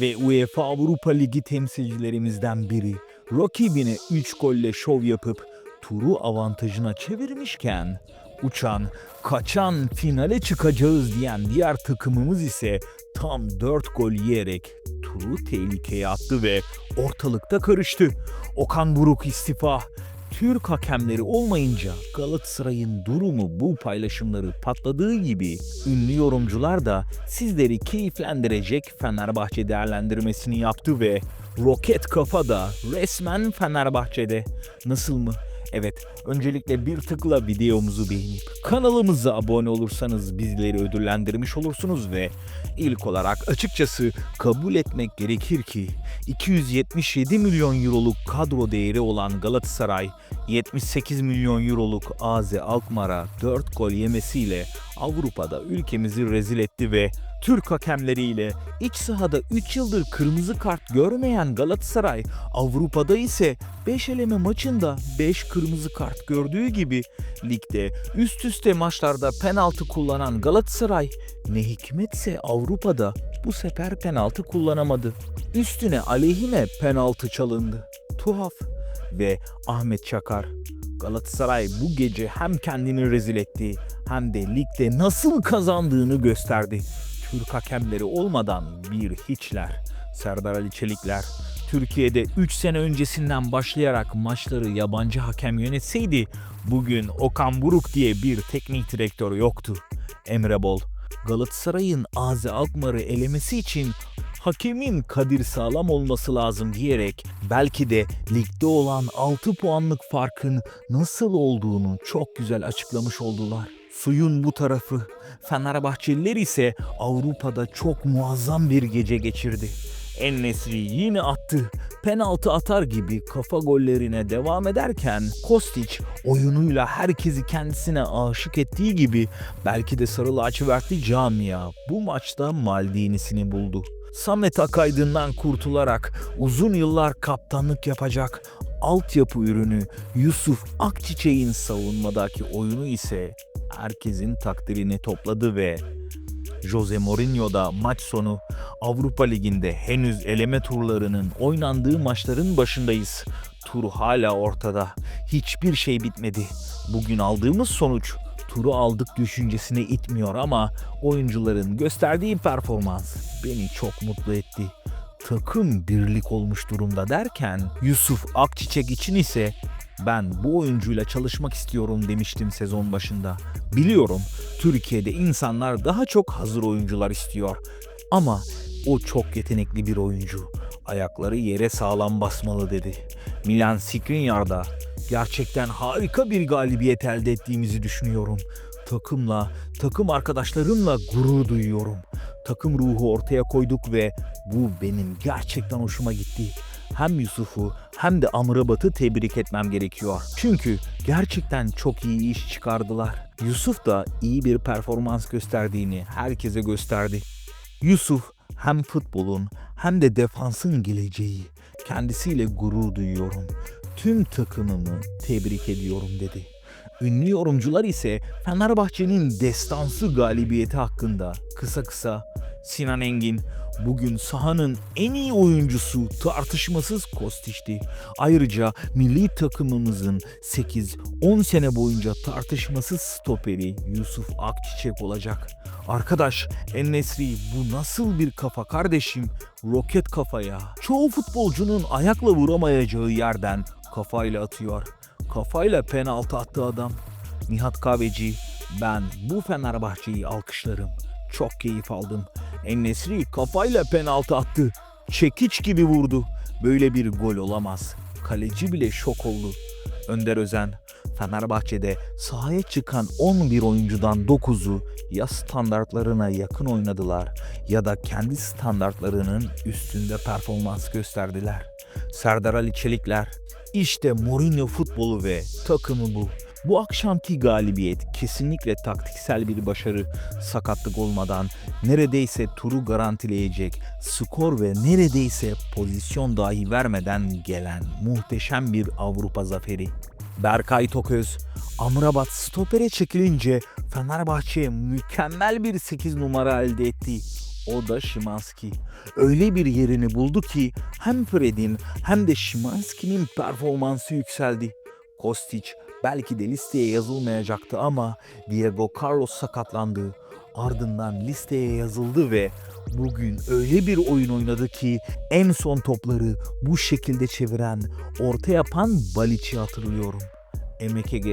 ve UEFA Avrupa Ligi temsilcilerimizden biri rakibine 3 golle şov yapıp turu avantajına çevirmişken uçan, kaçan finale çıkacağız diyen diğer takımımız ise tam 4 gol yiyerek turu tehlikeye attı ve ortalıkta karıştı. Okan Buruk istifa. Türk hakemleri olmayınca Galatasaray'ın durumu bu paylaşımları patladığı gibi ünlü yorumcular da sizleri keyiflendirecek Fenerbahçe değerlendirmesini yaptı ve roket kafa da resmen Fenerbahçe'de. Nasıl mı? Evet, öncelikle bir tıkla videomuzu beğenip kanalımıza abone olursanız bizleri ödüllendirmiş olursunuz ve ilk olarak açıkçası kabul etmek gerekir ki 277 milyon euroluk kadro değeri olan Galatasaray 78 milyon euroluk AZ Alkmaar'a 4 gol yemesiyle Avrupa'da ülkemizi rezil etti ve Türk hakemleriyle iç sahada 3 yıldır kırmızı kart görmeyen Galatasaray Avrupa'da ise 5 eleme maçında 5 kırmızı kart gördüğü gibi ligde üst üste maçlarda penaltı kullanan Galatasaray ne hikmetse Avrupa'da bu sefer penaltı kullanamadı. Üstüne aleyhine penaltı çalındı. Tuhaf ve Ahmet Çakar Galatasaray bu gece hem kendini rezil etti hem de ligde nasıl kazandığını gösterdi. Türk hakemleri olmadan bir hiçler. Serdar Ali Çelikler Türkiye'de 3 sene öncesinden başlayarak maçları yabancı hakem yönetseydi bugün Okan Buruk diye bir teknik direktör yoktu. Emre Bol Galatasaray'ın AZ Alkmaar'ı elemesi için hakemin Kadir Sağlam olması lazım diyerek belki de ligde olan 6 puanlık farkın nasıl olduğunu çok güzel açıklamış oldular. Suyun bu tarafı Fenerbahçeliler ise Avrupa'da çok muazzam bir gece geçirdi. En-Nesyri yine attı. Penaltı atar gibi kafa gollerine devam ederken Kostić oyunuyla herkesi kendisine aşık ettiği gibi belki de sarı lacivertli camia bu maçta Maldini'sini buldu. Samet Akaydın'dan kurtularak uzun yıllar kaptanlık yapacak altyapı ürünü Yusuf Akçiçek'in savunmadaki oyunu ise herkesin takdirini topladı ve Jose Mourinho da maç sonu Avrupa Ligi'nde henüz eleme turlarının oynandığı maçların başındayız. Tur hala ortada. Hiçbir şey bitmedi. Bugün aldığımız sonuç turu aldık düşüncesine itmiyor ama oyuncuların gösterdiği performans beni çok mutlu etti. Takım birlik olmuş durumda derken Yusuf Akçiçek için ise ben bu oyuncuyla çalışmak istiyorum demiştim sezon başında. Biliyorum Türkiye'de insanlar daha çok hazır oyuncular istiyor. Ama o çok yetenekli bir oyuncu. Ayakları yere sağlam basmalı dedi. Milan Skriniar'da gerçekten harika bir galibiyet elde ettiğimizi düşünüyorum. Takımla, takım arkadaşlarımla gurur duyuyorum. Takım ruhu ortaya koyduk ve bu benim gerçekten hoşuma gitti. Hem Yusuf'u hem de Amrabat'ı tebrik etmem gerekiyor. Çünkü gerçekten çok iyi iş çıkardılar. Yusuf da iyi bir performans gösterdiğini herkese gösterdi. Yusuf hem futbolun hem de defansın geleceği. Kendisiyle gurur duyuyorum. Tüm takımımı tebrik ediyorum dedi. Ünlü yorumcular ise Fenerbahçe'nin destansı galibiyeti hakkında kısa kısa Sinan Engin bugün sahanın en iyi oyuncusu tartışmasız Kostiç'ti. Ayrıca milli takımımızın 8-10 sene boyunca tartışmasız stoperi Yusuf Akçiçek olacak. Arkadaş Ennesri bu nasıl bir kafa kardeşim? Roket kafaya. Çoğu futbolcunun ayakla vuramayacağı yerden kafayla atıyor. Kafayla penaltı attı adam. Nihat Kahveci ben bu Fenerbahçe'yi alkışlarım. Çok keyif aldım. Ennesri kafayla penaltı attı. Çekiç gibi vurdu. Böyle bir gol olamaz. Kaleci bile şok oldu. Önder Özen, Fenerbahçe'de sahaya çıkan 11 oyuncudan 9'u ya standartlarına yakın oynadılar ya da kendi standartlarının üstünde performans gösterdiler. Serdar Ali Çelikler, işte Mourinho futbolu ve takımı bu. Bu akşamki galibiyet kesinlikle taktiksel bir başarı. Sakatlık olmadan neredeyse turu garantileyecek skor ve neredeyse pozisyon dahi vermeden gelen muhteşem bir Avrupa zaferi. Berkay Toköz, Amrabat stopere çekilince Fenerbahçe mükemmel bir 8 numara elde etti. O da Şimanski. Öyle bir yerini buldu ki hem Fred'in hem de Şimanski'nin performansı yükseldi. Kostic belki de listeye yazılmayacaktı ama Diego Carlos sakatlandı. Ardından listeye yazıldı ve bugün öyle bir oyun oynadı ki en son topları bu şekilde çeviren, orta yapan Balic'i hatırlıyorum. MKG,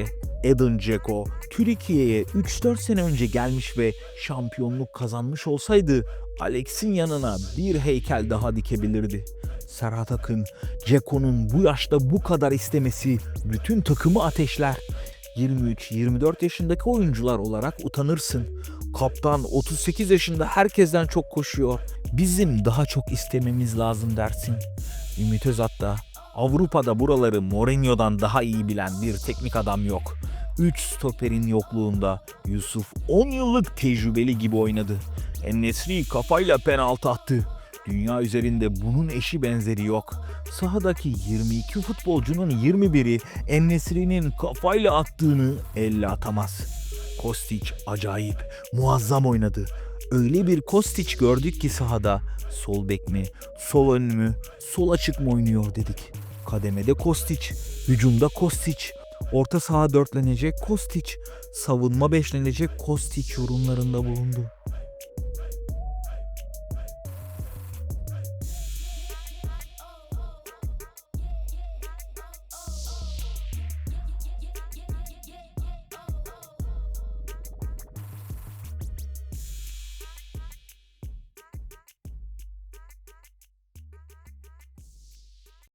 Edin Dzeko, Türkiye'ye 3-4 sene önce gelmiş ve şampiyonluk kazanmış olsaydı Alex'in yanına bir heykel daha dikebilirdi. Serhat Akın, Ceko'nun bu yaşta bu kadar istemesi bütün takımı ateşler. 23-24 yaşındaki oyuncular olarak utanırsın. Kaptan 38 yaşında herkesten çok koşuyor. Bizim daha çok istememiz lazım dersin. Ümit Özat da Avrupa'da buraları Mourinho'dan daha iyi bilen bir teknik adam yok. 3 stoperin yokluğunda Yusuf 10 yıllık tecrübeli gibi oynadı. Ennesri kafayla penaltı attı. Dünya üzerinde bunun eşi benzeri yok. Sahadaki 22 futbolcunun 21'i Ennesri'nin kafayla attığını elle atamaz. Kostic acayip, muazzam oynadı. Öyle bir Kostic gördük ki sahada sol bek mi, sol ön mü, sol açık mı oynuyor dedik. Kademede Kostic, hücumda Kostic, orta saha dörtlenecek Kostic, savunma beşlenecek Kostic yorumlarında bulundu.